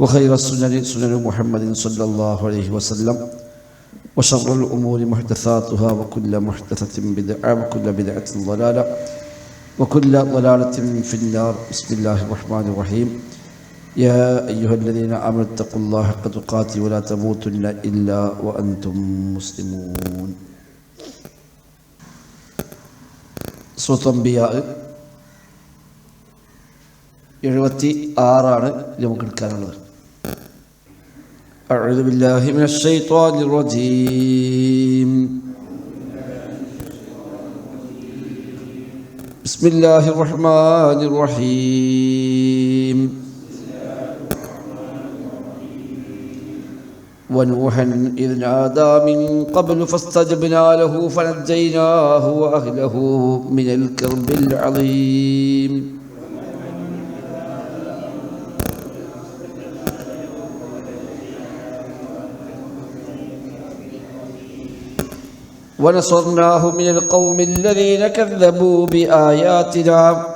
وخير السنن سنن محمد صلى الله عليه وسلم وشر الأمور محدثاتها وكل محدثة بدعة وكل بدعة ضلالة وكل ضلالة في النار بسم الله الرحمن الرحيم يا أيها الذين آمنوا اتقوا الله حق تقاته ولا تموتن إلا وأنتم مسلمون soothe അംബിയ എഴുപത്തി ആറാണ് നമുക്ക് എടുക്കാനുള്ളത് أعوذ بالله من الشيطان الرجيم. بسم الله الرحمن الرحيم. ونوحا إذ نادى من قبل فاستجبنا له فنجيناه وأهله من الكرب العظيم. ونصرناه من القوم الذين كذبوا بآياتنا.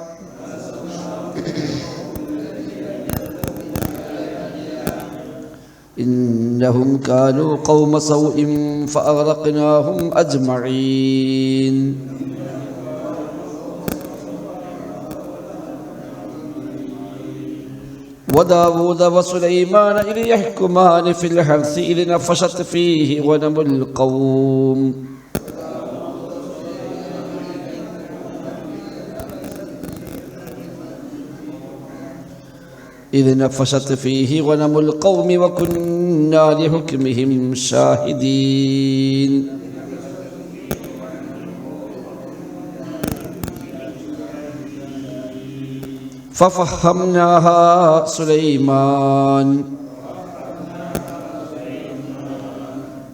إنهم كانوا قوم سوء فأغرقناهم أجمعين. وداود وسليمان إذ يحكمان في الحرث إذ نفشت فيه غنم القوم. إذ نفشت فيه غنم القوم وكنا لحكمهم شاهدين. ففهمناها سليمان.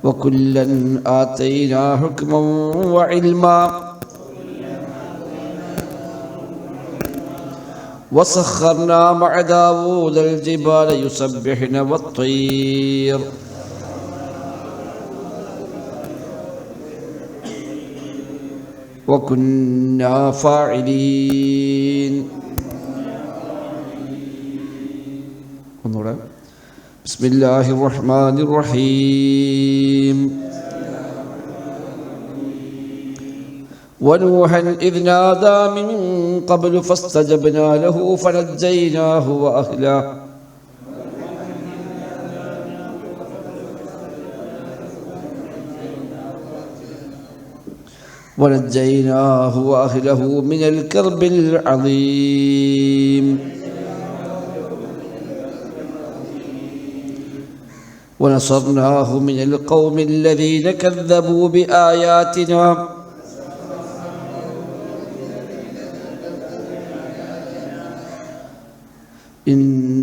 وكلا آتينا حكما وعلما. وسخرنا مع داود الجبال يسبحن والطير. وكنا فاعلين. بسم الله الرحمن الرحيم. ونوحا إذ نادى من قبل فاستجبنا له فنجيناه وأهله. ونجيناه وأهله من الكرب العظيم. ونصرناه من القوم الذين كذبوا بآياتنا.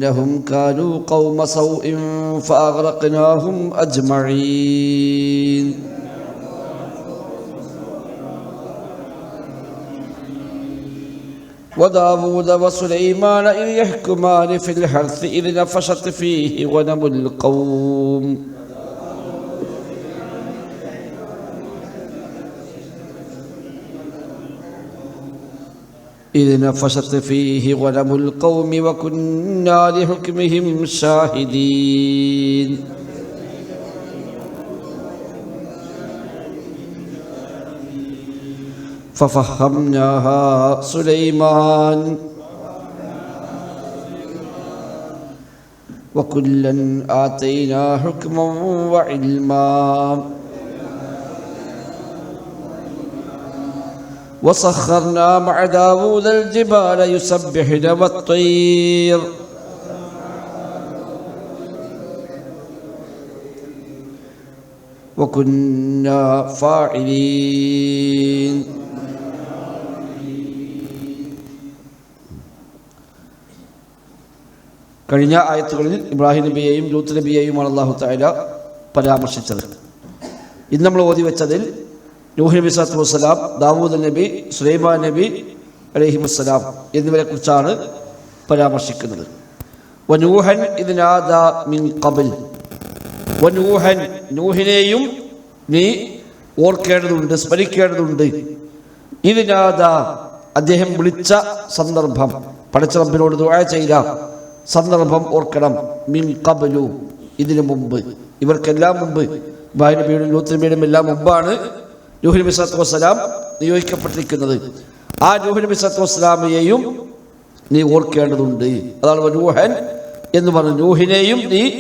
إنهم كانوا قوم سوء فأغرقناهم أجمعين. وداود وسليمان إذ يحكمان في الحرث إذ نفشت فيه غنم القوم. إذ نفشت فيه غنم القوم وكنا لحكمهم شاهدين. ففهمناها سليمان. وكلا آتينا حكما وعلما. وسخرنا مع داود الجبال يسبحن والطير وكنا فاعلين കഴിഞ്ഞ ആയത്തുകളിൽ ഇബ്രാഹിം നബിയെയും ലൂത്ത് നബിയെയുമാണ് അള്ളാഹു താല പരാമർശിച്ചത് ഇന്ന് നമ്മൾ ഓതി വെച്ചതിൽ നൂഹ് നബി സലാത്തു വസ്സലാം ദാവൂദ് നബി സുലൈമാൻ നബി അലഹി വസ്സലാം എന്നിവരെ കുറിച്ചാണ് പരാമർശിക്കുന്നത്. വനൂഹൻ മിൻ കബിൽ വനൂഹൻ നൂഹിനെയും നീ ഓർക്കേണ്ടതുണ്ട് സ്മരിക്കേണ്ടതുണ്ട്. ഇതിനാദ അദ്ദേഹം വിളിച്ച സന്ദർഭം. പടച്ച റബ്ബിനോട് ദുആ ചെയ്ത സന്ദർഭം ഓർക്കണം. മിൻ കബലു ഇതിനു മുമ്പ്. ഇവർക്കെല്ലാം മുമ്പ്. ഭാര്യ വീടും ലൂത്ത് നബിയുടെയും എല്ലാം മുമ്പാണ് നൂഹ് നബി സല്ലല്ലാഹു വസ്സലാം നിയോഗിക്കപ്പെട്ടിരിക്കുന്നത്. ആ നൂഹ് നബി സല്ലല്ലാഹു വസ്സലാമയെയും നീ ഓർക്കേണ്ടതുണ്ട്. അതാണ് നൂഹൻ എന്ന് പറഞ്ഞു നൂഹിനെയും നീ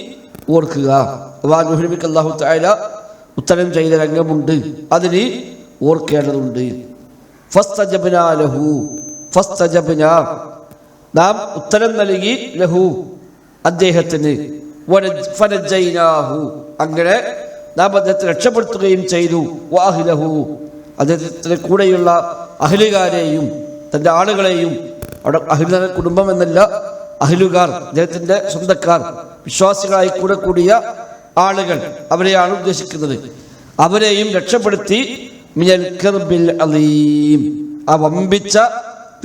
ഓർക്കുക. അപ്പോൾ നൂഹ് നബിക്ക് അല്ലാഹു തആല ഉത്തരം ചെയ്ത രംഗമുണ്ട്. അത് നീ ഓർക്കേണ്ടതുണ്ട്. ലഹു നാം ഉത്തരം നൽകി ലഹു അദ്ദേഹത്തിന്. അങ്ങനെ നാം അദ്ദേഹത്തെ രക്ഷപ്പെടുത്തുകയും ചെയ്തു. വാഹിലഹു അദ്ദേഹത്തിന്റെ കൂടെയുള്ള അഹിലുകാരെയും തന്റെ ആളുകളെയും അവിടെ അഹില കുടുംബം എന്നല്ല അഹിലുകാർ അദ്ദേഹത്തിന്റെ സ്വന്തക്കാർ വിശ്വാസികളായി കൂടെ കൂടിയ ആളുകൾ അവരെയാണ് ഉദ്ദേശിക്കുന്നത്. അവരെയും രക്ഷപ്പെടുത്തി മിനൽ കർബിൽ അലീം. ആ വമ്പിച്ച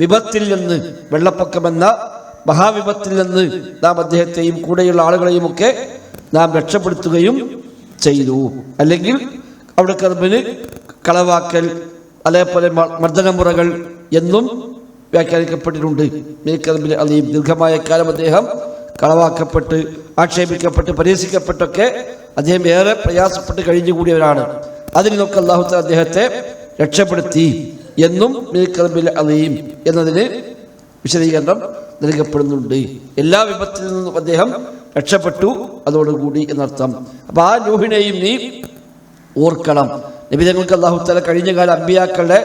വിപത്തിൽ നിന്ന് വെള്ളപ്പൊക്കമെന്ന മഹാവിപത്തിൽ നിന്ന് നാം അദ്ദേഹത്തെയും കൂടെയുള്ള ആളുകളെയും ഒക്കെ നാം രക്ഷപ്പെടുത്തുകയും ചെയ്തു. അല്ലെങ്കിൽ അവിടെ കർബിന് കളവാക്കൽ അതേപോലെ മർദ്ദനമുറകൾ എന്നും വ്യാഖ്യാനിക്കപ്പെട്ടിട്ടുണ്ട്. ഈ കർബിൽ അലീം ദീർഘമായ കാലം അദ്ദേഹം കളവാക്കപ്പെട്ട് ആക്ഷേപിക്കപ്പെട്ട് പരിഹസിക്കപ്പെട്ടൊക്കെ അദ്ദേഹം ഏറെ പ്രയാസപ്പെട്ട് കഴിഞ്ഞുകൂടിയവരാണ്. അതിൽ നിന്നൊക്കെ അള്ളാഹു അദ്ദേഹത്തെ രക്ഷപ്പെടുത്തി എന്നും മീക്കർബിൽ അലീം എന്നതിന് വിശദീകരണം നൽകപ്പെടുന്നുണ്ട്. എല്ലാ വിപത്തിൽ നിന്നും അദ്ദേഹം രക്ഷപ്പെട്ടു. അതോടുകൂടി എന്നർത്ഥം. അപ്പോൾ ആ നൂഹിനെയും നീ ഓർക്കണം. നബിതങ്ങൾക്ക് അള്ളാഹു തആല കഴിഞ്ഞ കാല അമ്പിയാക്കളുടെ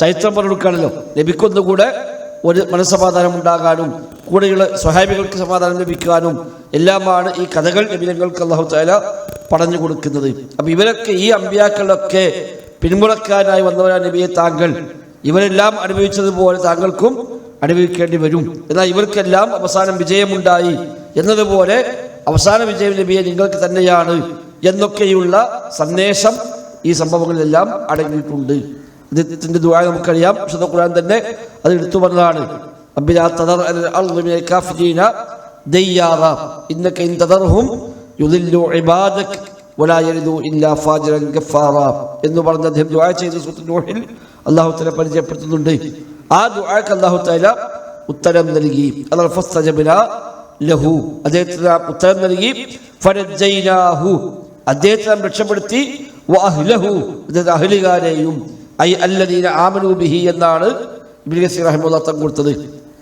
ചരിത്രം പറഞ്ഞെടുക്കാണല്ലോ നബിക്കൊന്നുകൂടെ ഒരു മനസ്സമാധാനം ഉണ്ടാകാനും കൂടെയുള്ള സ്വഹാബികൾക്ക് സമാധാനം ലഭിക്കാനും എല്ലാമാണ് ഈ കഥകൾ നബിതങ്ങൾക്ക് അള്ളാഹു തആല പറഞ്ഞു കൊടുക്കുന്നത്. അപ്പം ഇവരൊക്കെ ഈ അമ്പിയാക്കളൊക്കെ പിന്മുറക്കാനായി വന്നവരാണ് നബിയെ താങ്കൾ. ഇവരെല്ലാം അനുഭവിച്ചതുപോലെ താങ്കൾക്കും അനുഭവിക്കേണ്ടി വരും. എന്നാൽ ഇവർക്കെല്ലാം അവസാനം വിജയമുണ്ടായി. എന്നതുപോലെ അവസാന വിജയം ലഭിയ നിങ്ങൾക്ക് തന്നെയാണ് എന്നൊക്കെയുള്ള സന്ദേശം ഈ സംഭവങ്ങളിലെല്ലാം അടങ്ങിയിട്ടുണ്ട്. അദ്ദേഹത്തിന്റെ ദുബായ നമുക്കറിയാം. വിശുദ്ധ ഖുർആൻ തന്നെ അത് എടുത്തു പറഞ്ഞതാണ്. എന്ന് പറഞ്ഞ അദ്ദേഹം ദുആ ചെയ്ത സൂറത്തുൽ നൂഹിൽ അല്ലാഹു തആല പരിചയപ്പെടുത്തുന്നുണ്ട്. ആ ദുആക്ക് അല്ലാഹു തആല ഉത്തരം നൽകി. അല്ലാഹു ഫസ്തജബന ലഹു. അദ്ദേഹത്തിന് ആ ഉത്തരം നൽകി ഫരജൈനാഹു അദ്ദേഹത്തെ നാം രക്ഷപ്പെടുത്തി. വഅഹ്ലഹു. അദ്ദേഹത്തെ അഹ്ലികാരെയും ഐ അല്ലദീന ആമനു ബിഹി എന്നാണ് ഇബ്നു കസീർ റഹിമഹുല്ലാ തങ്ങൾ കൊടുത്തത്.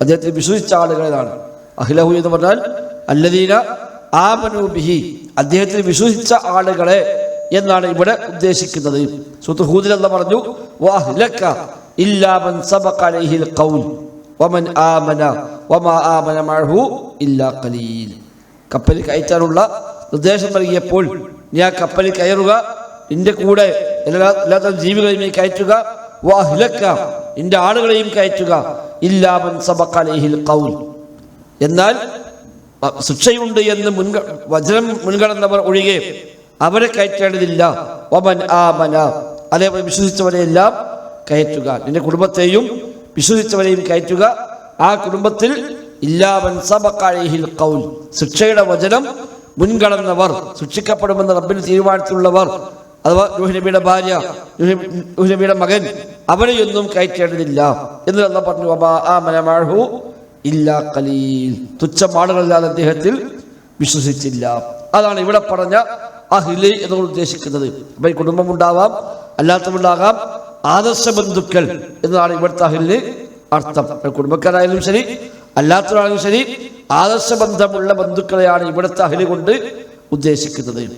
അദ്ദേഹത്തിന് വിശ്വസിച്ച ആളുകളാണ് അഹ്ലഹു എന്ന് പറഞ്ഞാൽ അല്ലദീന ആമനു ബിഹി. അദ്ദേഹത്തിൽ വിശ്വസിച്ച ആളുകളെ എന്നാണ് ഇവിടെ ഉദ്ദേശിക്കുന്നത്. സൂത്ത് ഹൂദിൽ എന്ന് പറഞ്ഞു വഅഹ്ലക ഇല്ലാ മൻ സബഖ അലൈഹിൽ ഖൗൽ. വമൻ ആമന വമാ ആമന മഅഹു ഇല്ലാ ഖലീൽ കപ്പലിൽ കയറ്റാനുള്ള നിർദ്ദേശം നൽകിയപ്പോൾ നീ ആ കപ്പലിൽ കയറുക നിന്റെ കൂടെ എല്ലാ എല്ലാത്തരം ജീവികളെയും നീ കയറ്റുക വാഹിലക്ക നിന്റെ ആളുകളെയും കയറ്റുക ഇല്ലാമൻ സബക്കലഹിൽ കൗൽ എന്നാൽ ശിക്ഷയുണ്ട് എന്ന് മുൻഗ വചനം മുൻകടന്നവർ ഒഴികെ അവരെ കയറ്റേണ്ടതില്ല. വമൻ ആമന അതേപോലെ വിശ്വസിച്ചവരെയെല്ലാം കയറ്റുക. നിന്റെ കുടുംബത്തെയും വിശ്വസിച്ചവരെയും കയറ്റുക. ആ കുടുംബത്തിൽ ഇല്ലാവൻ സബക്കാഴിഹിൽ കൗൽ ശിക്ഷയുടെ വചനം മുൻകടന്നവർ ശിക്ഷിക്കപ്പെടുമെന്ന് റബ്ബിന് തീരുമാനത്തിലുള്ളവർ അഥവാ നൂഹ് നബിയുടെ ഭാര്യ നൂഹ് നബിയുടെ മകൻ അവരെയൊന്നും കയറ്റേണ്ടതില്ല. എന്ന് അല്ല പറഞ്ഞു അബാ ആ മഅഹു ഇല്ലാ കലീൽ തുച്ഛം ആളുകളല്ലാതെ അദ്ദേഹത്തിൽ വിശ്വസിച്ചില്ല. അതാണ് ഇവിടെ പറഞ്ഞ അഹിൽ എന്നുകൊണ്ട് ഉദ്ദേശിക്കുന്നത്. അപ്പം ഈ കുടുംബം ഉണ്ടാവാം അല്ലാത്തമുണ്ടാകാം ആദർശ ബന്ധുക്കൾ എന്നതാണ് ഇവിടുത്തെ അഹലിന് അർത്ഥം. അത് കുടുംബക്കാരായാലും ശരി അല്ലാത്തവരാണെങ്കിലും ശരി ആദർശ ബന്ധമുള്ള ബന്ധുക്കളെയാണ് ഇവിടുത്തെ അഹലി കൊണ്ട് ഉദ്ദേശിക്കുന്നത്.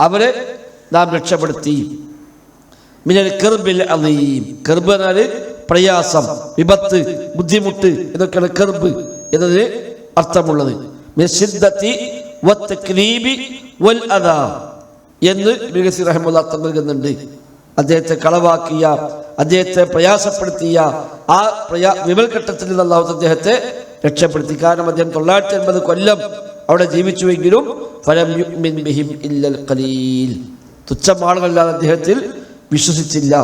അവരെ നാം രക്ഷപ്പെടുത്തി. മിനൽ കെർബിൽ അലീം കെർബ് എന്നാൽ പ്രയാസം വിപത്ത് ബുദ്ധിമുട്ട് എന്നൊക്കെയാണ് കെർബ് എന്നതിന് അർത്ഥമുള്ളത്. മിസിദ്ധത്തി വത്ത് വൽ അദാ എന്ന് മികസി റഹമുല്ല നൽകുന്നുണ്ട്. അദ്ദേഹത്തെ കളവാക്കിയ അദ്ദേഹത്തെ പ്രയാസപ്പെടുത്തിയ ആ പ്രയാ വിമൽഘട്ടത്തിൽ നിന്ന് അദ്ദേഹത്തെ രക്ഷപ്പെടുത്തി. കാരണം അദ്ദേഹം തൊള്ളായിരത്തി അൻപത് കൊല്ലം അവിടെ ജീവിച്ചുവെങ്കിലും ഫലം ബിഹിം ഇല്ലൽ ഖലീൽ. തുച്ഛം ആളുകളല്ലാതെ അദ്ദേഹത്തിൽ വിശ്വസിച്ചില്ല.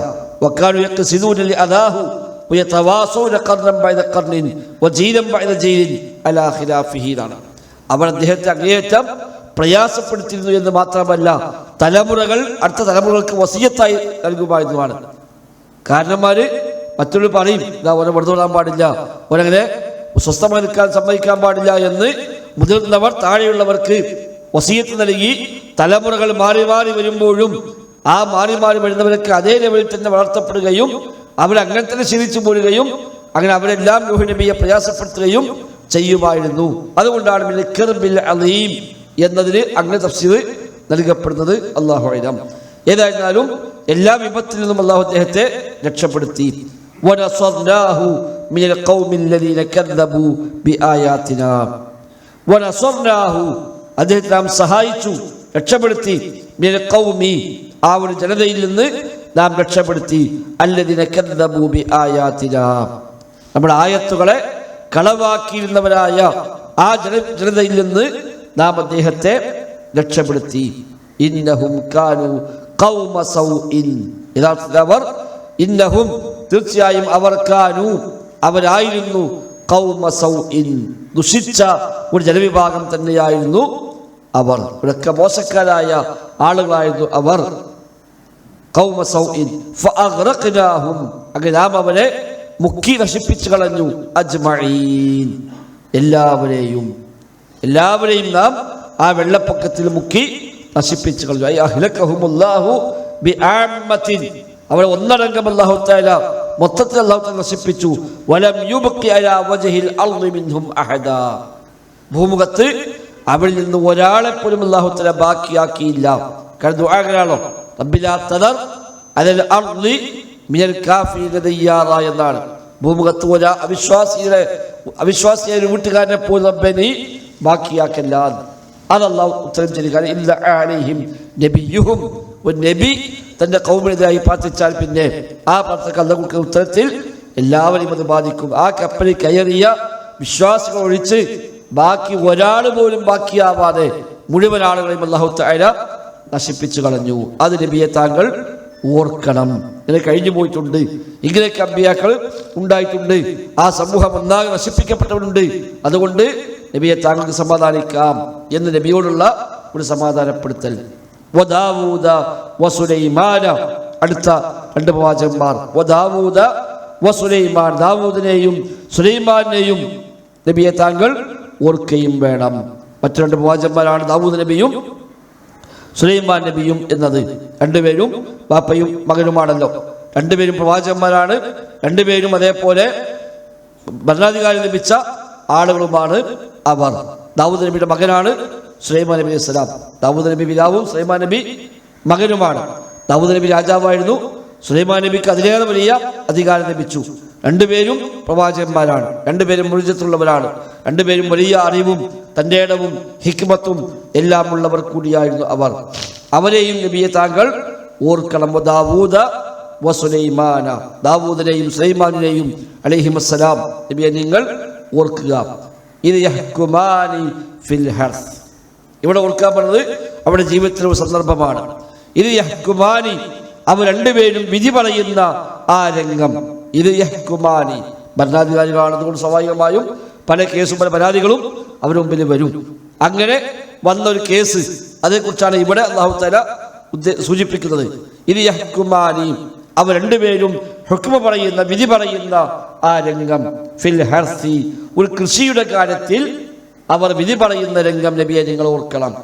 അവർ അദ്ദേഹത്തെ അങ്ങേയറ്റം പ്രയാസപ്പെടുത്തിയിരുന്നു എന്ന് മാത്രമല്ല തലമുറകൾ അടുത്ത തലമുറകൾക്ക് വസീയത്തായി നൽകുമായിരുന്നുമാണ് കാരണന്മാര് മറ്റൊരു പറയും ഇതാ ഓനെ വെറുതെ പാടില്ല ഓനങ്ങനെ സ്വസ്ഥമായി നിൽക്കാൻ സമ്മതിക്കാൻ പാടില്ല എന്ന് മുതിർന്നവർ താഴെയുള്ളവർക്ക് വസീയത്ത് നൽകി തലമുറകൾ മാറി മാറി വരുമ്പോഴും ആ മാറി മാറി വരുന്നവരൊക്കെ അതേ ലെവലിൽ തന്നെ വളർത്തപ്പെടുകയും അവരങ്ങനെ തന്നെ ശീലിച്ചു പോരുകയും അങ്ങനെ അവരെല്ലാം രോഹിണിമിയെ പ്രയാസപ്പെടുത്തുകയും ചെയ്യുമായിരുന്നു. അതുകൊണ്ടാണ് അലീം എന്നതിന് അങ്ങനെ തഫ്സീർ നൽകപ്പെടുന്നത് അള്ളാഹു അലം ഏതായിരുന്നാലും എല്ലാ വിപത്തിൽ നിന്നും അള്ളാഹു അദ്ദേഹത്തെ രക്ഷപ്പെടുത്തി. അദ്ദേഹത്തെ നാം സഹായിച്ചു രക്ഷപ്പെടുത്തി. ആ ഒരു ജനതയിൽ നിന്ന് നാം രക്ഷപ്പെടുത്തി. അല്ലതിനൂബി ആയാതിന നമ്മുടെ ആയത്തുകളെ കളവാക്കിയിരുന്നവരായ ആ ജന ജനതയിൽ നിന്ന് നാം അദ്ദേഹത്തെ രക്ഷപ്പെടുത്തി. ഇന്നഹും കാനു ഖൗമ സൗഇൻ. യഥാർത്ഥത്തിൽ അവർ ഇന്നഹും തീർച്ചയായും അവർ കാനു അവരായിരുന്നു ഖൗമ സൗഇൻ. ദുഷിച്ച ഒരു ജനവിഭാഗം തന്നെയായിരുന്നു അവർ. ഇവരൊക്കെ മോശക്കാരായ ആളുകളായിരുന്നു അവർ. ഖൗമ സൗഇൻ. ഫഅഗ്റഖ്നാഹും അങ്ങനെ നാം അവരെ മുക്കി നശിപ്പിച്ചു കളഞ്ഞു. അജ്മഈൻ. എല്ലാവരെയും എല്ലാവരെയും നാം ആ വെള്ളപ്പൊക്കത്തിൽ മുക്കി നശിപ്പിച്ചു കളഞ്ഞു. അവരെ ഒന്നടങ്കം അല്ലാഹു തആല മൊത്തത്തിൽ തആല നശിപ്പിച്ചു. വലം ഭൂമുഖത്ത് അവരിൽ നിന്ന് ഒരാളെ പോലും അല്ലാഹു താല ബാക്കിയാക്കിയില്ല. കാരണം ദുആ അങ്ങനെയാണോ അതിൽ അർളി മിനൽ കാഫിരീന ദയ്യാറ എന്നാണ്. ഭൂമുഖത്ത് ഒരാ അവിശ്വാസിയുടെ അവിശ്വാസിയായ ഒരു വീട്ടുകാരനെ പോലും റബ്ബെ നീ ബാക്കിയാക്കല്ല. അത് അള്ളാഹു ഉത്തരം ചെയ്യുക ഇല്ല അലൈഹിം നബിയുഹും. ഒരു നബി തന്റെ കൗമിനെതിരായി പ്രാർത്ഥിച്ചാൽ പിന്നെ ആ പ്രാർത്ഥനക്ക് അല്ല കൊടുക്കുന്ന ഉത്തരത്തിൽ എല്ലാവരെയും അത് ബാധിക്കും. ആ കപ്പലിൽ കയറിയ വിശ്വാസികൾ ഒഴിച്ച് ബാക്കി ഒരാൾ പോലും ബാക്കിയാവാതെ മുഴുവൻ ആളുകളെയും അള്ളാഹു താര നശിപ്പിച്ചു കളഞ്ഞു. അത് നബിയെ താങ്കൾ ഓർക്കണം. ഇങ്ങനെ കഴിഞ്ഞു പോയിട്ടുണ്ട്. ഇങ്ങനെയൊക്കെ അമ്പിയാക്കൾ ഉണ്ടായിട്ടുണ്ട്. ആ സമൂഹം ഒന്നാകെ നശിപ്പിക്കപ്പെട്ടവരുണ്ട്. അതുകൊണ്ട് നബിയെ താങ്കൾക്ക് സമാധാനിക്കാം എന്ന് നബിയോടുള്ള ഒരു സമാധാനപ്പെടുത്തൽ. അടുത്ത രണ്ട് പ്രവാചകന്മാർ. വസുലൈമാൻ ദാവൂദിനെയും സുലൈമാനെയും നബിയെ താങ്കൾ ഓർക്കുകയും വേണം. മറ്റു രണ്ട് പ്രവാചകന്മാരാണ് ദാവൂദ് നബിയും സുലൈമാൻ നബിയും എന്നത്. രണ്ടുപേരും ബാപ്പയും മകനുമാണല്ലോ. രണ്ടുപേരും പ്രവാചകന്മാരാണ്. രണ്ടുപേരും അതേപോലെ ഭരണാധികാരി ലഭിച്ച ആളുകളുമാണ് അവർ. ദാവൂദ് നബിയുടെ മകനാണ് സുലൈമാൻ നബി ഇസ്ലാം ദാവൂദ് നബി പിതാവും സുലൈമാൻ നബി മകനുമാണ്. ദാവൂദ് നബി രാജാവായിരുന്നു. സുലൈമാൻ നബിക്ക് അതിലേറെ വലിയ അധികാരം ലഭിച്ചു. രണ്ടുപേരും പ്രവാചകന്മാരാണ്. രണ്ടുപേരും മുഴുജത്തുള്ളവരാണ്. രണ്ടുപേരും വലിയ അറിവും തന്റെ ഇടവും ഹിക്മത്തും എല്ലാം ഉള്ളവർ കൂടിയായിരുന്നു അവർ. അവരെയും നബിയെ താങ്കൾ ഓർക്കണം. ദാവൂദ വസുലൈമാന ദാവൂദിനെയും സുലൈമാനിനെയും അലഹിമസ്സലാം. നബിയെ നിങ്ങൾ ഓർക്കുക. ഇത് യഹ്കുമാനി ഫിൽ ഹർസ്. ഇവിടെ ഓർക്കാൻ പറഞ്ഞത് അവിടെ ജീവിതത്തിലെ ഒരു സന്ദർഭമാണ്. ഇത് യഹ്കുമാനി അവർ രണ്ടുപേരും വിധി പറയുന്ന ആ രംഗം. ഇത് യഹ്കുമാനി. ഭരണാധികാരികളാണെന്നുകൊണ്ട് സ്വാഭാവികമായും പല കേസും പല പരാതികളും അവരുടെ മുമ്പിൽ വരും. അങ്ങനെ വന്ന ഒരു കേസ് അതേക്കുറിച്ചാണ് ഇവിടെ അള്ളാഹു തല സൂചിപ്പിക്കുന്നത്. ഇത് യഹ്കുമാനി അവർ രണ്ടുപേരും ഹുക്മ പറയുന്ന വിധി പറയുന്ന ആ രംഗം ഫിൽ ഹർസി. ഒരു കൃഷിയുടെ കാര്യത്തിൽ അവർ വിധി പറയുന്ന രംഗം നബിയെ നിങ്ങൾ ഓർക്കണം.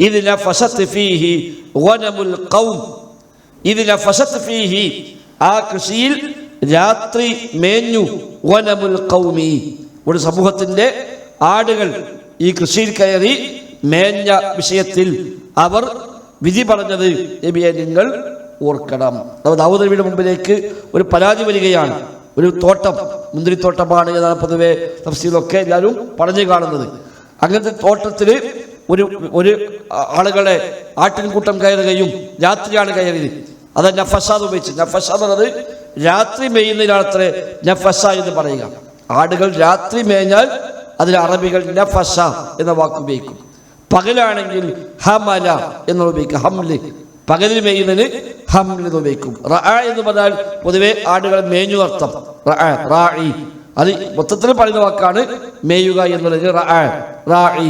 ഇതിനെ ഫസത്ത് ഫീഹി വനമുൽ ഖൗം. ഇതിനെ ഫസത്ത് ഫീഹി. ആ കൃഷിയിൽ രാത്രി മേഞ്ഞു വനമുൽ കൗമി ഒരു സമൂഹത്തിന്റെ ആടുകൾ ഈ കൃഷിയിൽ കയറി മേഞ്ഞ വിഷയത്തിൽ അവർ വിധി പറഞ്ഞത് നബിയെ നിങ്ങൾ ഓർക്കണം. അപ്പോൾ ദാവൂദ് നബിയുടെ മുമ്പിലേക്ക് ഒരു പരാതി വരികയാണ്. ഒരു തോട്ടം മുന്തിരിത്തോട്ടമാണ് എന്നാണ് പൊതുവെ തഫ്സീലൊക്കെ എല്ലാവരും പറഞ്ഞു കാണുന്നത്. അങ്ങനത്തെ തോട്ടത്തിൽ ഒരു ഒരു ആളുകളെ ആട്ടിൻകൂട്ടം കയറുകയും രാത്രിയാണ് കയറിയത്. അത് നഫസാദ് ഉപയോഗിച്ച്. നഫസ എന്നത് രാത്രി മേയുന്നതിനാണ് നഫസ എന്ന് പറയുക. ആടുകൾ രാത്രി മേഞ്ഞാൽ അതിൽ അറബികൾ നഫസ എന്ന വാക്ക് ഉപയോഗിക്കും. പകലാണെങ്കിൽ ഹമല എന്ന് ഉപയോഗിക്കും. ഹംൽ. പകലിൽ മേയുന്നതിന് ഹംൽ എന്ന് ഉപയോഗിക്കും റഅ എന്ന് പറഞ്ഞാൽ പൊതുവെ ആടുകൾ മേഞ്ഞു അർത്ഥം. റാഇ. അത് മൊത്തത്തിൽ പറയുന്ന വാക്കാണ് മേയുക എന്നുള്ളത്. റഅ, റാഇ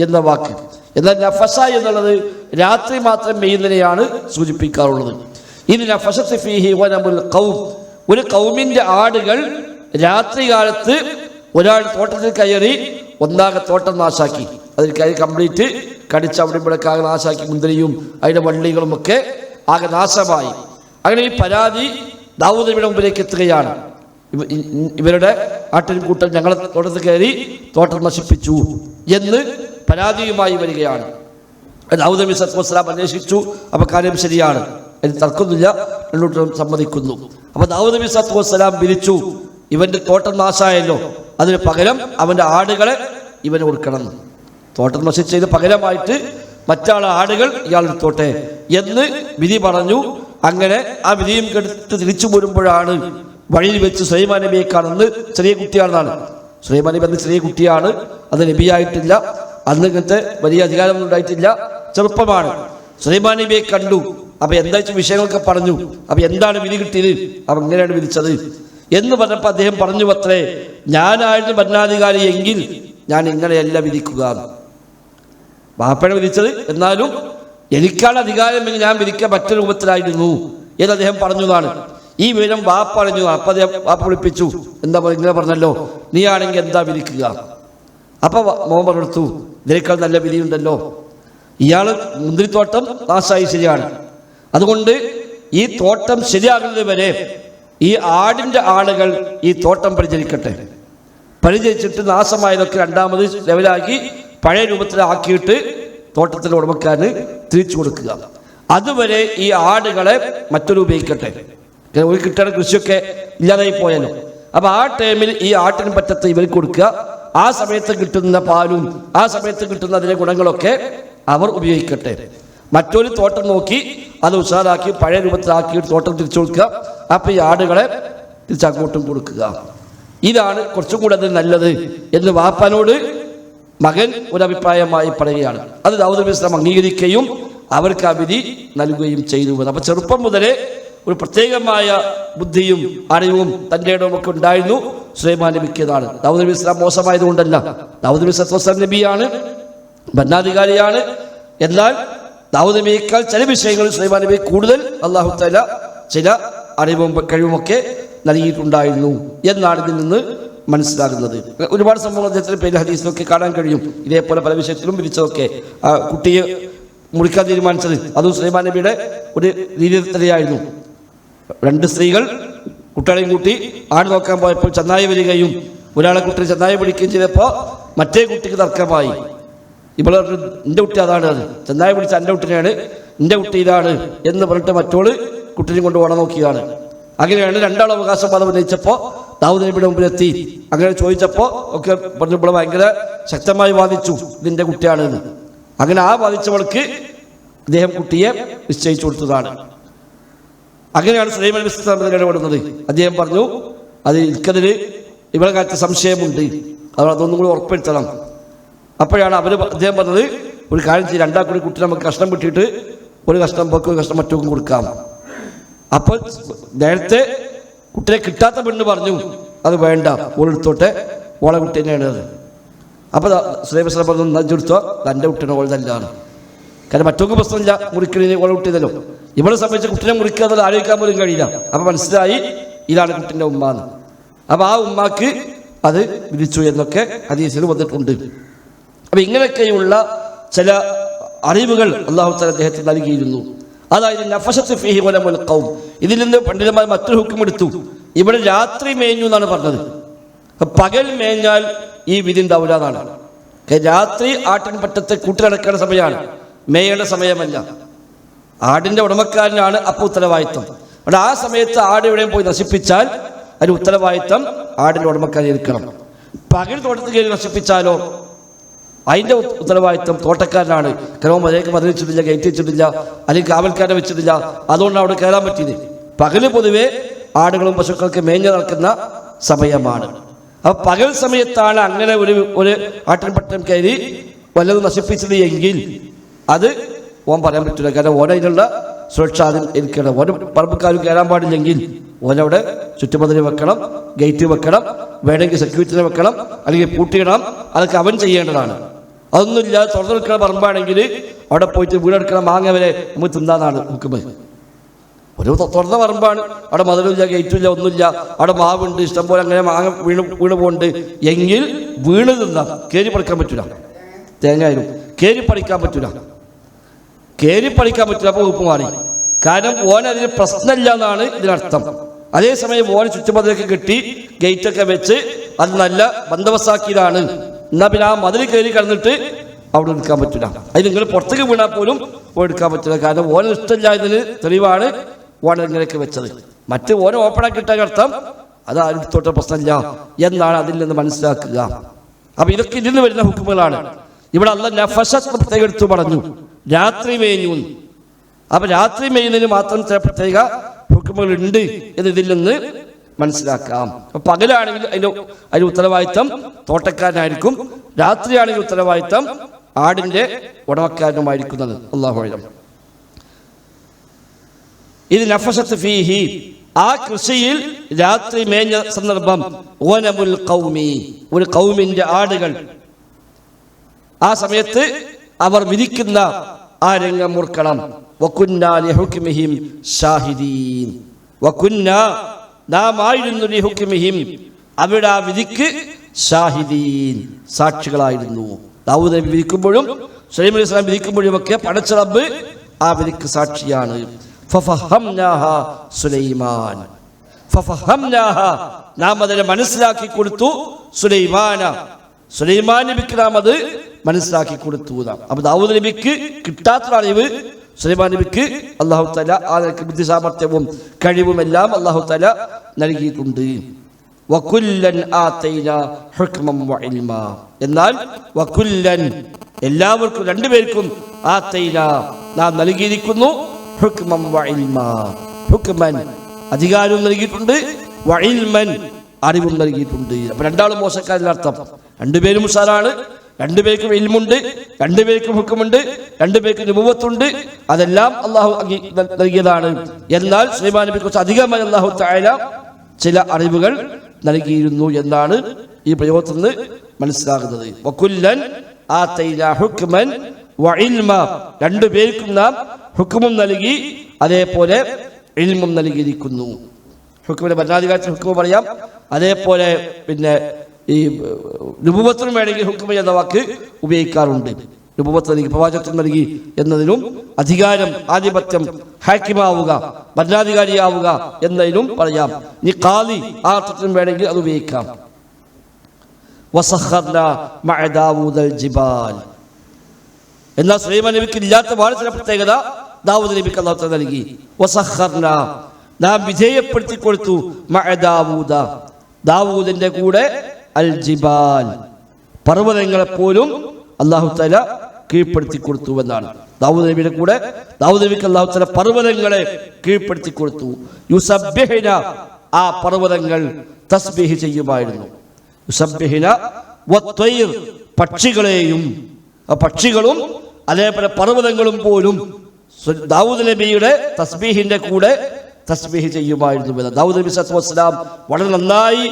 എന്ന വാക്ക്. എന്നാൽ നഫസ എന്നുള്ളത് രാത്രി മാത്രം മെയ്യുന്നതിനെയാണ് സൂചിപ്പിക്കാറുള്ളത്. ഇനി നഫസത്ത് ഫീഹി ഒരു കൗമിന്റെ ആടുകൾ രാത്രി കാലത്ത് ഒരാൾ തോട്ടത്തിൽ കയറി ഒന്നാകെ തോട്ടം നാശാക്കി. അതിൽ കംപ്ലീറ്റ് കടിച്ച് അവിടെ ഇവിടെ ആകെ നാശാക്കി മുന്തിരിയും അതിന്റെ വള്ളികളും ഒക്കെ ആകെ നാശമായി. അങ്ങനെ ഈ പരാതി ദാവൂദ് മുമ്പിലേക്ക് എത്തുകയാണ്. ഇവരുടെ ആട്ടിൻ കൂട്ടം ഞങ്ങളെ തോട്ടത്തിൽ കയറി തോട്ടം നശിപ്പിച്ചു എന്ന് പരാതിയുമായി വരികയാണ്. ദാവൂദ് നബി സത്തു വസ്സലാം അന്വേഷിച്ചു. അപ്പോൾ കാര്യം ശരിയാണ്. അതിന് തർക്കമൊന്നുമില്ല. രണ്ടൂട്ടരും സമ്മതിക്കുന്നു. അപ്പോൾ ദാവൂദ് നബി സത്തു വസ്സലാം വിളിച്ചു. ഇവന്റെ തോട്ടം നാശായല്ലോ അതിന് പകരം അവന്റെ ആടുകളെ ഇവന് കൊടുക്കണം. തോട്ടം നശിച്ചതിന് പകരമായിട്ട് മറ്റാളെ ആടുകൾ ഇയാൾ എടുത്തോട്ടെ എന്ന് വിധി പറഞ്ഞു. അങ്ങനെ ആ വിധിയും കെടുത്ത് തിരിച്ചു പോരുമ്പോഴാണ് വഴിയിൽ വെച്ച് സുലൈമാൻ നബിയെ കാണുന്നത് ചെറിയ കുട്ടിയാണെന്നാണ് സുലൈമാൻ നബി അന്ന് ചെറിയ കുട്ടിയാണ്. അത് നബിയായിട്ടില്ല. അന്ന് ഇങ്ങനത്തെ വലിയ അധികാരമൊന്നും ഉണ്ടായിട്ടില്ല. ചെറുപ്പമാണ്. സുലൈമാൻ നബിയെ കണ്ടു. അപ്പൊ എന്താ വിഷയങ്ങളൊക്കെ പറഞ്ഞു. അപ്പൊ എന്താണ് വിധി കിട്ടിയത്? അപ്പൊ എങ്ങനെയാണ് വിധിച്ചത്. എന്ന് പറഞ്ഞപ്പോൾ അദ്ദേഹം പറഞ്ഞു അത്രേ ഞാനായിരുന്നു ഭരണാധികാരി എങ്കിൽ ഞാൻ ഇങ്ങനെയല്ല വിധിക്കുക. ബാപ്പയാണ് വിധിച്ചത് എന്നാലും എനിക്കാണ് അധികാരമെങ്കിൽ ഞാൻ വിധിക്കാൻ പറ്റ രൂപത്തിലായിരുന്നു എന്ന് അദ്ദേഹം പറഞ്ഞതാണ് ഈ വിവരം വാപ്പ പറഞ്ഞു അപ്പൊ അദ്ദേഹം വാപ്പ വിളിപ്പിച്ചു. എന്താ ഇങ്ങനെ പറഞ്ഞല്ലോ. നീ ആണെങ്കിൽ എന്താ വിധിക്കുക അപ്പൊ മോൻ പറഞ്ഞു ഇതിനേക്കാൾ നല്ല വിധിയുണ്ടല്ലോ ഇയാൾ മുന്തിരിത്തോട്ടം നാശായി ശരിയാണ്. അതുകൊണ്ട് ഈ തോട്ടം ശരിയാകുന്നത് വരെ ഈ ആടിന്റെ ആളുകൾ ഈ തോട്ടം പരിചരിക്കട്ടെ. പരിചരിച്ചിട്ട് നാശമായതൊക്കെ രണ്ടാമത് ലെവലാക്കി പഴയ രൂപത്തിലാക്കിയിട്ട് തോട്ടത്തിലെ ഉടമക്കാരന് തിരിച്ചു കൊടുക്കുക. അതുവരെ ഈ ആടുകളെ മറ്റൊരു ഉപയോഗിക്കട്ടെ. ഒരു കിട്ടണ കൃഷിയൊക്കെ ഇല്ലാതായി പോയാലോ അപ്പൊ ആ ടൈമിൽ ഈ ആട്ടിന് പറ്റത്ത് ഇവർക്ക് കൊടുക്കുക. ആ സമയത്ത് കിട്ടുന്ന പാലും ആ സമയത്ത് കിട്ടുന്ന അതിലെ ഗുണങ്ങളൊക്കെ അവർ ഉപയോഗിക്കട്ടെ. മറ്റൊരു തോട്ടം നോക്കി അത് ഉഷാറാക്കി പഴയ രൂപത്തിലാക്കി തോട്ടം തിരിച്ചു കൊടുക്കുക. അപ്പൊ ഈ ആടുകളെ തിരിച്ചങ്ങോട്ടും കൊടുക്കുക. ഇതാണ് കുറച്ചും കൂടെ അത് നല്ലത് എന്ന് വാപ്പാനോട് മകൻ ഒരു അഭിപ്രായമായി പറയുകയാണ്. അത് ദാവൂദ് ഇസ്ലാം അംഗീകരിക്കുകയും അവർക്ക് ആ വിധി നൽകുകയും ചെയ്തു. അപ്പൊ ചെറുപ്പം മുതലേ ഒരു പ്രത്യേകമായ ബുദ്ധിയും അറിവും തന്റെ ഇടവും ഒക്കെ ഉണ്ടായിരുന്നു. സുലൈമാൻ നബിക്കതാണ് ദാവൂദ് ഇസ്ലാം മോശമായതുകൊണ്ടല്ല. ദാവൂദ് നബി സത്വസ്ലാം നബിയാണ് ഭരണാധികാരിയാണ്. എന്നാൽ ദാവൂദ് നബിയേക്കാൾ ചില വിഷയങ്ങളിൽ സുലൈമാൻ നബി കൂടുതൽ അള്ളാഹു തല ചില അറിവും കഴിവുമൊക്കെ നൽകിയിട്ടുണ്ടായിരുന്നു. എന്നാണ് ഇതിൽ നിന്ന് മനസ്സിലാകുന്നത്. ഒരുപാട് സംഭവങ്ങൾ അദ്ദേഹത്തിന് പേര് ഹദീസിലൊക്കെ കാണാൻ കഴിയും. ഇതേപോലെ പല വിഷയത്തിലും വിരിച്ചതൊക്കെ ആ കുട്ടിയെ മുറിക്കാൻ തീരുമാനിച്ചത് അതും സുലൈമാൻ നബിയുടെ ഒരു രീതി തന്നെയായിരുന്നു രണ്ട് സ്ത്രീകൾ കുട്ടികളെയും കൂട്ടി ആട് നോക്കാൻ പോയപ്പോൾ ചെന്നായി വരികയും ഒരാളെ കുട്ടി ചെന്നായി പിടിക്കുകയും ചെയ്തപ്പോൾ മറ്റേ കുട്ടിക്ക് തർക്കമായി. ഇപ്പോൾ എന്റെ കുട്ടി അതാണ്. അത് ചെന്നായി പിടിച്ച എന്റെ കുട്ടിനെയാണ്. എന്റെ കുട്ടി ഇതാണ്. എന്ന് പറഞ്ഞിട്ട് മറ്റോൾ കുട്ടിനെ കൊണ്ട് ഓണം നോക്കിയതാണ്. അങ്ങനെയാണ് രണ്ടാളും അവകാശവാദം ഉന്നയിച്ചപ്പോൾ ദാവൂദ് നബിയുടെ മുമ്പിലെത്തി. അങ്ങനെ ചോദിച്ചപ്പോൾ ഒക്കെ പറഞ്ഞപ്പോൾ ഭയങ്കര ശക്തമായി വാദിച്ചു ഇതിന്റെ കുട്ടിയാണെന്ന്. അങ്ങനെ ആ വാദിച്ചവൾക്ക് അദ്ദേഹം കുട്ടിയെ നിശ്ചയിച്ചു കൊടുത്തതാണ്. അങ്ങനെയാണ് സുലൈമാൻ നബി ഇസ്ലാം ഇടപെടുന്നത്. അദ്ദേഹം പറഞ്ഞു അത് എനിക്കതിൽ ഇവളെ കാലത്ത് സംശയമുണ്ട്. അവർ അതൊന്നും കൂടി ഉറപ്പെടുത്തണം അപ്പോഴാണ് അവർ അദ്ദേഹം പറഞ്ഞത് ഒരു കാര്യം ചെയ്യും രണ്ടാം കൂടി കുട്ടി നമുക്ക് കഷ്ണം വിട്ടിട്ട് ഒരു കഷ്ണം പോക്കും ഒരു കഷ്ണം മറ്റൊക്കെ കൊടുക്കാം. അപ്പോൾ നേരത്തെ കുട്ടിയെ കിട്ടാത്ത പെണ്ണ് പറഞ്ഞു. അത് വേണ്ട. ഓളെടുത്തോട്ടെ ഓളെ കുട്ടി അത്. അപ്പോൾ സുലൈബ് ഇസ്ലാം പറഞ്ഞു നഞ്ചെടുത്തോ തന്റെ കുട്ടീനെ ഓൾ തന്നെയാണ് കാരണം മറ്റൊക്കെ പ്രശ്നമില്ല. മുറിക്കണേ ഓളെ കുട്ടിയതല്ലോ ഇവളെ സംബന്ധിച്ച് കുട്ടിനെ മുറിക്കുക എന്നുള്ളത് ആലോചിക്കാൻ പോലും കഴിയില്ല. അപ്പോൾ മനസ്സിലായി ഇതാണ് കുട്ടിന്റെ ഉമ്മ എന്ന് അപ്പോൾ ആ ഉമ്മാക്ക് അത് വിധിച്ചു എന്നൊക്കെ ഹദീസിൽ വന്നിട്ടുണ്ട്. അപ്പോൾ ഇങ്ങനെയൊക്കെയുള്ള ചില അറിവുകൾ അള്ളാഹു തല അദ്ദേഹത്തിന് നൽകിയിരുന്നു. അതായത് നഫസത്ത് ഫീഹി വലമുൽ ഖൗം. ഇതിൽ നിന്ന് പണ്ഡിതന്മാർ മറ്റൊരു ഹുക്കും എടുത്തു ഇവിടെ രാത്രി മേഞ്ഞു എന്നാണ് പറഞ്ഞത്. പകൽ മേഞ്ഞാൽ ഈ വിധി ഉണ്ടാവില്ല എന്നാണ്. രാത്രി ആട്ടിൻ പറ്റത്തെ കൂട്ടിലടക്കേണ്ട സമയമാണ്. മേയേണ്ട സമയമല്ല. ആടിന്റെ ഉടമക്കാരനാണ് അപ്പോൾ ഉത്തരവാദിത്വം. അവിടെ ആ സമയത്ത് ആട് എവിടെയും പോയി നശിപ്പിച്ചാൽ അതിന് ഉത്തരവാദിത്വം ആടിന്റെ ഉടമക്കാരെ ഇരിക്കണം പകൽ തോട്ടത്തിൽ കയറി നശിപ്പിച്ചാലോ? ഉത്ത- ഉത്തരവാദിത്വം തോട്ടക്കാരനാണ്. ക്രമം മഴയൊക്കെ മതിലിച്ചിട്ടില്ല ഗേറ്റ് വെച്ചിട്ടില്ല അല്ലെങ്കിൽ കാവൽക്കാരെ വെച്ചിട്ടില്ല. അതുകൊണ്ട് അവിടെ കയറാൻ പറ്റിയത്. പകൽ പൊതുവെ ആടുകളും പശുക്കൾക്ക് മേഞ്ഞു നടക്കുന്ന സമയമാണ്. അപ്പൊ പകൽ സമയത്താണ് അങ്ങനെ ഒരു ഒരു ആട്ടിൻപട്ടം കയറി വല്ലതും നശിപ്പിച്ചത് എങ്കിൽ അത് ഓൻ പറയാൻ പറ്റില്ല കാരണം ഓനതിനുള്ള സുരക്ഷ അതിൽ ഇരിക്കണം. ഓരോ പറമ്പക്കാരും കയറാൻ പാടില്ലെങ്കിൽ ഓനവിടെ ചുറ്റുമതിൽ വെക്കണം ഗേറ്റ് വെക്കണം വേണമെങ്കിൽ സെക്യൂരിറ്റിനെ വെക്കണം അല്ലെങ്കിൽ പൂട്ടിയിടണം. അതൊക്കെ അവൻ ചെയ്യേണ്ടതാണ്. അതൊന്നുമില്ല തുറന്നു നിൽക്കുന്ന പറമ്പാണെങ്കിൽ അവിടെ പോയിട്ട് വീടെടുക്കണ മാങ്ങ വരെ നമുക്ക് തിന്നാന്നാണ് നമുക്ക് ഒരു തുറന്ന പറമ്പാണ്. അവിടെ മതിലില്ല ഗേറ്റില്ല ഒന്നുമില്ല. അവിടെ മാവുണ്ട് ഇഷ്ടംപോലെ അങ്ങനെ മാങ്ങ വീണ് വീണ് പോകുന്നുണ്ട് എങ്കിൽ വീണ് തിന്നാം കയറി പറിക്കാൻ പറ്റൂല. തേങ്ങായാലും കയറി പറിക്കാൻ പറ്റൂല. കയറി പറിക്കാൻ പറ്റൂല അപ്പോൾ ഉപ്പ് മാറി. കാരണം ഓൻ അതിന് പ്രശ്നമില്ല എന്നാണ് ഇതിനർത്ഥം. അതേസമയം ഓൻ ചുറ്റുമതിലൊക്കെ കെട്ടി ഗേറ്റൊക്കെ വെച്ച് അത് നല്ല ബന്ദോബസ്താക്കിയതാണ്. എന്നാ പിന്നെ ആ മതിൽ കയറി കിടന്നിട്ട് അവിടെ എടുക്കാൻ പറ്റില്ല. അത് നിങ്ങൾ പുറത്തേക്ക് വീണാൽ പോലും എടുക്കാൻ പറ്റില്ല. കാരണം ഓൻ ഇഷ്ടമില്ലായതിന് തെളിവാണ് ഓൻ ഇങ്ങനെയൊക്കെ വെച്ചത്. മറ്റ് ഓൻ ഓപ്പണാക്കി അർത്ഥം അത് അടുത്തോട്ട പ്രശ്നമില്ല. എന്നാണ് അതിൽ നിന്ന് മനസ്സിലാക്കുക. അപ്പൊ ഇതൊക്കെ ഇതിൽ നിന്ന് വരുന്ന ഹുക്കുമുകളാണ്. ഇവിടെ അല്ല നഫസത് പ്രത്യേകം എടുത്തു പറഞ്ഞു. രാത്രി മേഞ്ഞു. അപ്പൊ രാത്രി മേയുന്നതിന് മാത്രം ചില പ്രത്യേക ഹുക്കുമുകൾ ഉണ്ട് എന്ന് ഇതിൽ നിന്ന് മനസ്സിലാക്കാം. പകലാണെങ്കിൽ അതിന്റെ അതിന്റെ ഉത്തരവാദിത്തം തോട്ടക്കാരനായിരിക്കും. രാത്രിയാണെങ്കിൽ ഉത്തരവാദിത്തം ആടിന്റെ ഉടമക്കാരനുമായിരിക്കുന്നത്. അള്ളാഹു അലം ഇത് നഫസത്ത് ഫീഹി. ആ കൃഷിയിൽ രാത്രി മേഞ്ഞ സന്ദർഭം ഓനമുൽ കൗമി ഒരു കൗമിന്റെ ആടുകൾ. ആ സമയത്ത് അവർ വിധിക്കുന്ന ആ രംഗം മുറുക്കണം. വക്കുന്നാലി ഷാഹിദീൻ. വകുന്നാ നാം ആയിരുന്നു ലിഹുക്മിഹിം അവിടെ ആ വിധിക്ക് ഷാഹിദീൻ സാക്ഷികളായിരുന്നു. ദാവൂദ് നബി വിധിക്കുമ്പോഴും സലീം അലൈഹി സ്വലാം വിധിക്കുമ്പോഴും ഒക്കെ പടച്ച റബ്ബ് ആ വിധിക്ക് സാക്ഷിയാണ്. സുലൈമാൻ. നാം അതിനെ മനസ്സിലാക്കി കൊടുത്തു സുലൈമാന. സുലൈമാൻ നബിക്ക് നാം അത് മനസ്സിലാക്കി കൊടുത്തു അപ്പൊ ദാവൂദ് നബിക്ക് കിട്ടാത്ത അറിവ് സുലൈമാൻ നബിക്ക് അള്ളാഹു തല ആ നിലയ്ക്ക് ബുദ്ധി സാമർത്ഥ്യവും കഴിവും എല്ലാം അള്ളാഹു തല നൽകിയിട്ടുണ്ട് വഇൽമ എന്നാൽ വകുല്ലൻ എല്ലാവർക്കും രണ്ടുപേർക്കും ആതൈന നാം നൽകിയിരിക്കുന്നു ഹുക്മം ഹുക്മൻ അധികാരവും നൽകിയിട്ടുണ്ട് വഇൽമൻ അറിവും നൽകിയിട്ടുണ്ട്. അപ്പൊ രണ്ടാളും മോശക്കാരിൽ അർത്ഥം രണ്ടുപേരും ഉഷാറാണ് രണ്ടുപേർക്കും ഇൽമുണ്ട് രണ്ടുപേർക്കും ഹുക്കുമുണ്ട് രണ്ടുപേർക്കും രൂപത്തുണ്ട് അതെല്ലാം അള്ളാഹു നൽകിയതാണ്. എന്നാൽ ശ്രീമാൻ നബിയെ കുറിച്ച് അധികമായി അള്ളാഹു തായ ചില അറിവുകൾ നൽകിയിരുന്നു എന്നാണ് ഈ പ്രയോഗത്തിൽ നിന്ന് മനസ്സിലാകുന്നത്. വക്കുല്ലൻ വകുല്ലൻ തൈല ഹുക്മൻ വഇൽമ. രണ്ടുപേർക്കും നാം ഹുക്കുമും നൽകി അതേപോലെ ഇൽമും നൽകിയിരിക്കുന്നു. ഹുക്കുമിന്റെ ഭരണാധികാരത്തിന് ഹുക്കുമ പറയാം അതേപോലെ പിന്നെ ഈ രൂപത്തിനും വേണമെങ്കിൽ ഹുക്കുമ എന്ന വാക്ക് ഉപയോഗിക്കാറുണ്ട്. രൂപത്ത് നൽകി പ്രവാചകത്വം നൽകി എന്നതിനും അധികാരം ആധിപത്യം ഹാക്കിമാവുക ഭരണാധികാരിയാവുക എന്നതിനും പറയാം. നീ കാലി ആ അർത്ഥത്തിനും വേണമെങ്കിൽ അത് ഉപയോഗിക്കാം. എന്നാൽ സുലൈമാൻ നബിക്ക് ഇല്ലാത്ത ചില പ്രത്യേകത ദാവൂദ് നബിക്ക് അള്ളാഹു നൽകി. വസഹർന നാം വിധേയപ്പെടുത്തി കൊടുത്തു ദാവൂദിന്റെ കൂടെ അൽ ജിബാൽ പർവതങ്ങളെ പോലും അള്ളാഹു തല കീഴ്പ്പെടുത്തി കൊടുത്തു എന്നാണ് ദാവൂദ് നബിയുടെ കൂടെ ദാവൂദ് അള്ളാഹു തല പർവതങ്ങളെ കീഴ്പ്പെടുത്തി കൊടുത്തു. യുസബ്യഹിന ആ പർവതങ്ങൾ തസ്ബിഹി ചെയ്യുമായിരുന്നു. യുസബ്യഹിന പക്ഷികളെയും പക്ഷികളും അതേപോലെ പർവതങ്ങളും പോലും ദാവൂദ് നബിയുടെ തസ്ബീഹിന്റെ കൂടെ തസ്ബീഹ് ചെയ്യുമായിരുന്നു ദാവൂദ് നബി സത്തു വസ്സലാം വളരെ നന്നായി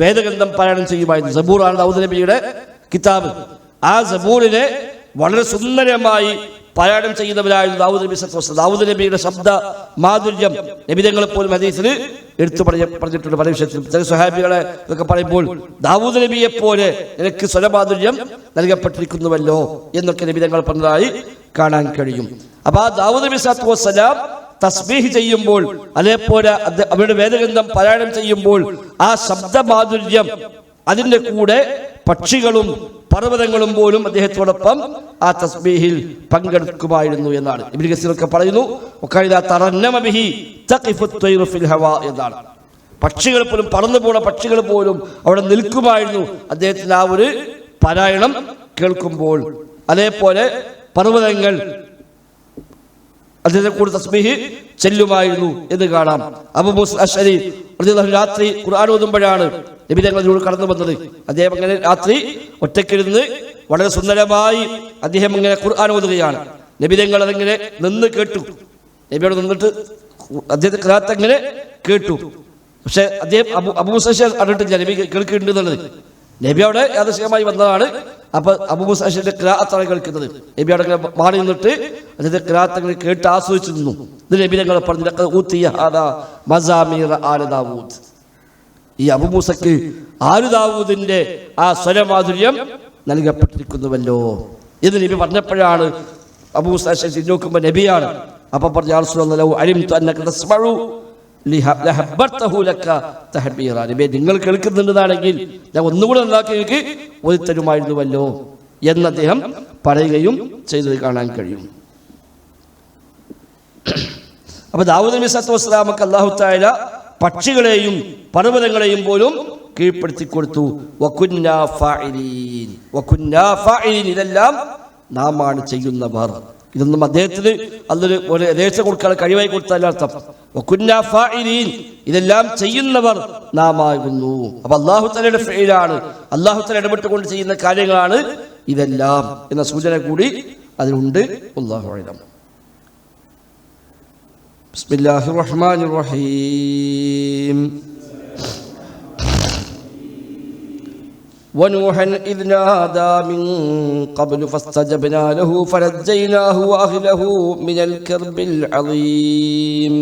വേദഗ്രന്ഥം പാരായണം ചെയ്യുമായിരുന്നു. സബൂറാണ് ദാവൂദ് നബിയുടെ കിതാബ്. ആ സബൂറിനെ വളരെ സുന്ദരമായി പാരായണം ചെയ്യുന്നവരായിരുന്നു ദാവൂദ് നബി സത്വസ് ദാവൂദ് നബിയുടെ ശബ്ദ മാധുര്യം. നബിതങ്ങളെ പോലും ഹദീസിൽ എടുത്തു പറഞ്ഞ പറഞ്ഞിട്ടുണ്ട് പല വിഷയത്തിലും. ചില സ്വഹാബികളെ ഇതൊക്കെ പറയുമ്പോൾ ദാവൂദ് നബിയെ പോലെ നിനക്ക് സ്വരമാധുര്യം നൽകപ്പെട്ടിരിക്കുന്നുവല്ലോ എന്നൊക്കെ നബിതങ്ങൾ പറഞ്ഞതായി കാണാൻ കഴിയും. അപ്പോൾ ആ ദാവൂദ് നബി വസല്ലം തസ്ബീഹ് ചെയ്യുമ്പോൾ അതേപോലെ അത് അവരുടെ വേദഗ്രന്ഥം പാരായണം ചെയ്യുമ്പോൾ ആ ശബ്ദമാധുര്യം അതിന്റെ കൂടെ പക്ഷികളും പർവതങ്ങളും പോലും അദ്ദേഹത്തോടൊപ്പം ആ തസ്ബീഹിൽ പങ്കെടുക്കുമായിരുന്നു എന്നാണ്. കസീറൊക്കെ പറയുന്നു എന്നാണ്. പക്ഷികൾ പോലും പറന്നു പോണ പക്ഷികൾ പോലും അവിടെ നിൽക്കുമായിരുന്നു. അദ്ദേഹത്തിന് ആ ഒരു പാരായണം കേൾക്കുമ്പോൾ അതേപോലെ പർവതങ്ങൾ അദ്ദേഹത്തെ കൂടെ തസ്ബീഹ് ചെല്ലുമായിരുന്നു എന്ന് കാണാം. അബു അഷരി അശ്വരി രാത്രി ഖുർആൻ ഓതുമ്പോഴാണ് നബി തങ്ങളിലൂടെ കടന്നു വന്നത്. അദ്ദേഹം അങ്ങനെ രാത്രി ഒറ്റക്കിരുന്ന് വളരെ സുന്ദരമായി അദ്ദേഹം ഇങ്ങനെ ഖുർആൻ ഓതുകയാണ്. നബി തങ്ങൾ അതിങ്ങനെ നിന്ന് കേട്ടു. നബിയോട് നിന്നിട്ട് അദ്ദേഹത്തെ ഖിറാത്ത് അങ്ങനെ കേട്ടു. പക്ഷെ അദ്ദേഹം അബു അഷർ അറിഞ്ഞിട്ടില്ല. നബി കേൾക്കുന്നുണ്ട് എന്നുള്ളത്. നബി അവിടെ യാദൃശികമായി വന്നതാണ്. അപ്പൊ അബുബുസാഷിന്റെ ക്രാത്താണ് കേൾക്കുന്നത്. നബി അവിടെ മാറി നിന്നിട്ട് അതിന്റെ ക്രാത്തങ്ങൾ കേട്ട് ആസ്വദിച്ചു നിന്നു. ഇത് നബി ഞങ്ങൾ പറഞ്ഞു. ഈ അബുമൂസക്ക് ആരുദാവൂദിന്റെ ആ സ്വരമാധുര്യം നൽകപ്പെട്ടിരിക്കുന്നുവല്ലോ എന്ന് നബി പറഞ്ഞപ്പോഴാണ് അബൂസാഷി നോക്കുമ്പോൾ നബിയാണ്. അപ്പൊ പറഞ്ഞു "യാ റസൂലല്ലാഹ്, അലിംതു അന്നക തസ്മഉ ലിഹ- ലഹബ്ബർതഹു ലക തഹ്ബീറ." നബിയെ നിങ്ങൾ കേൾക്കുന്നുണ്ടെന്നാണെങ്കിൽ ഞാൻ ഒന്നുകൂടെ നന്നാക്കി നിങ്ങൾക്ക് ഒതുത്തരുമായിരുന്നുവല്ലോ എന്ന് അദ്ദേഹം പറയുകയും ചെയ്തത് കാണാൻ കഴിയും അപ്പൊ ദാവൂദ് നബി സത്തു വസ്സലാമക്ക് അള്ളാഹു തായ പക്ഷികളെയും പർവതങ്ങളെയും പോലും കീഴ്പ്പെടുത്തി കൊടുത്തു. ഇതെല്ലാം നാം ആണ് ചെയ്യുന്നവർ ഇതൊന്നും അദ്ദേഹത്തിന് അതൊരു ഒരു ദേശം കൊടുക്കാൻ കഴിവായി ഫാഇലീൻ. ഇതെല്ലാം ചെയ്യുന്നവർ നാം ആകുന്നു അപ്പൊ അള്ളാഹു തലയുടെ ഫെയിലാണ് അള്ളാഹു തല ഇടപെട്ടുകൊണ്ട് ചെയ്യുന്ന കാര്യങ്ങളാണ് ഇതെല്ലാം എന്ന സൂചന കൂടി അതിലുണ്ട് അള്ളാഹു അലം بسم الله الرحمن الرحيم ونوحا إذ نادى من قبل فاستجبنا له فنجيناه وأهله من الكرب العظيم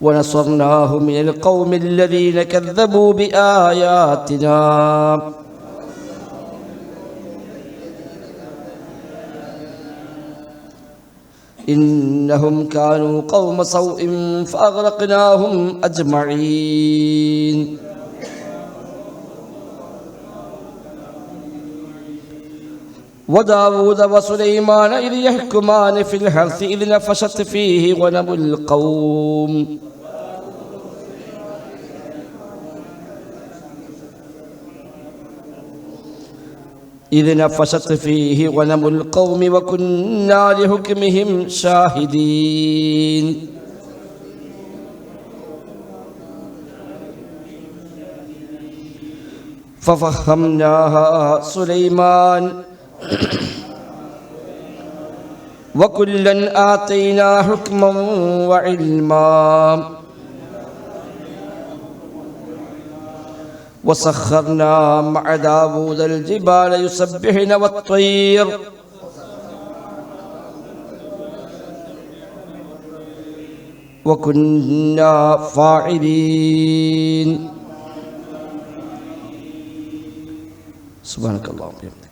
ونصرناه من القوم الذين كذبوا بآياتنا. إنهم كانوا قوم سوء فأغرقناهم أجمعين. وداود وسليمان إذ يحكمان في الحرث إذ نفشت فيه غنم القوم. إذ نفشت فيه غنم القوم وكنا لحكمهم شاهدين. ففهمناها سليمان. وكلا آتينا حكما وعلما وسخرنا مع داود الجبال يسبحن والطير وكنا فاعلين. سبحانك اللهم وبحمدك.